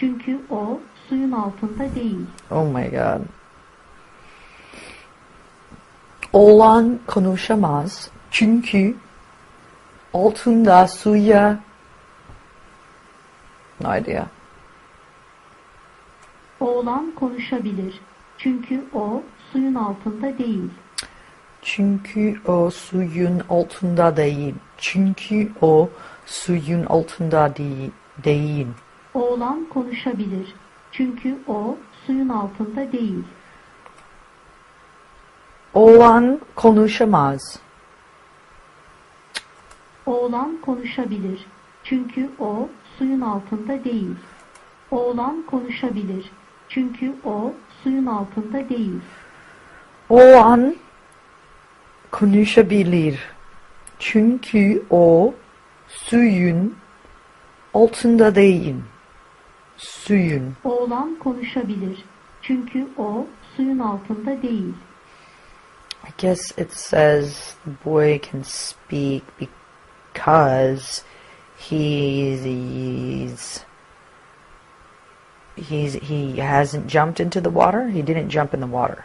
Çünkü o suyun altında değil. Oh my god. Oğlan konuşamaz çünkü altında suya no idea. Oğlan konuşabilir. Çünkü o suyun altında değil. Çünkü o suyun altında değil. Çünkü o suyun altında değil. değil. Oğlan konuşabilir. Çünkü o suyun altında değil. Oğlan konuşamaz. Oğlan konuşabilir. Çünkü o suyun altında değil. Oğlan konuşabilir. Çünkü o suyun altında değil. Oğlan konuşabilir. Çünkü o suyun altında değil. Suyun. Oğlan konuşabilir. Çünkü o suyun altında değil. I guess it says the boy can speak because he's he's he's he hasn't jumped into the water. He didn't jump in the water.